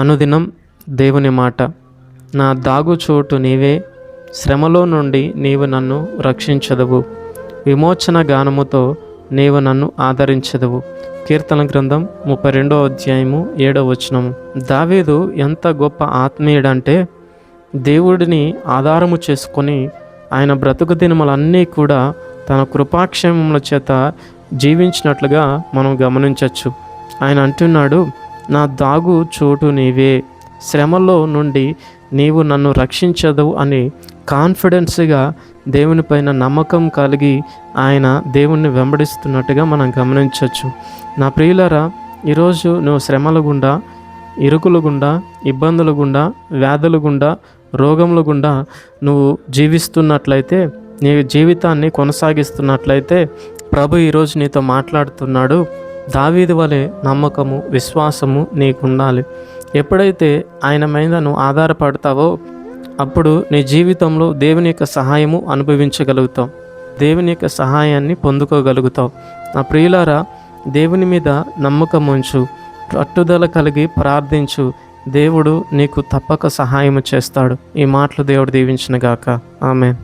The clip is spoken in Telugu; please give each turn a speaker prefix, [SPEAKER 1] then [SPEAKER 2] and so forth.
[SPEAKER 1] అనుదినం దేవుని మాట. నా దాగు చోటు నీవే శ్రమలో నుండి నీవు నన్ను రక్షించదవు. విమోచన గానముతో నీవు నన్ను ఆదరించదవు. కీర్తన గ్రంథం ముప్పై రెండో అధ్యాయము ఏడో వచనము దావీదు ఎంత గొప్ప ఆత్మీయుడంటే దేవుడిని ఆధారము చేసుకొని ఆయన బ్రతుకు దినములన్నీ కూడా తన కృపాక్షేమముల చేత జీవించినట్లుగా మనం గమనించవచ్చు ఆయన అంటున్నాడు నా దాగు చోటు నీవే. శ్రమలో నుండి నీవు నన్ను రక్షించదు అని కాన్ఫిడెన్స్గా దేవునిపైన నమ్మకం కలిగి ఆయన దేవుణ్ణి వెంబడిస్తున్నట్టుగా మనం గమనించవచ్చు నా ప్రియులరా ఈరోజు నువ్వు శ్రమల గుండా ఇరుకుల గుండా ఇబ్బందుల గుండా వ్యాధుల గుండా రోగముల గుండా నువ్వు జీవిస్తున్నట్లయితే నీ జీవితాన్ని కొనసాగిస్తున్నట్లయితే ప్రభు ఈరోజు నీతో మాట్లాడుతున్నాడు. దావీది వలె నమ్మకము విశ్వాసము నీకుండాలి. ఎప్పుడైతే ఆయన మీద నువ్వు ఆధారపడతావో అప్పుడు నీ జీవితంలో దేవుని యొక్క సహాయము అనుభవించగలుగుతావు. దేవుని యొక్క సహాయాన్ని పొందుకోగలుగుతావు. నా ప్రియులారా దేవుని మీద నమ్మకం ఉంచు పట్టుదల కలిగి ప్రార్థించు. దేవుడు నీకు తప్పక సహాయం చేస్తాడు. ఈ మాటలు దేవుడు దీవించిన గాక. ఆమె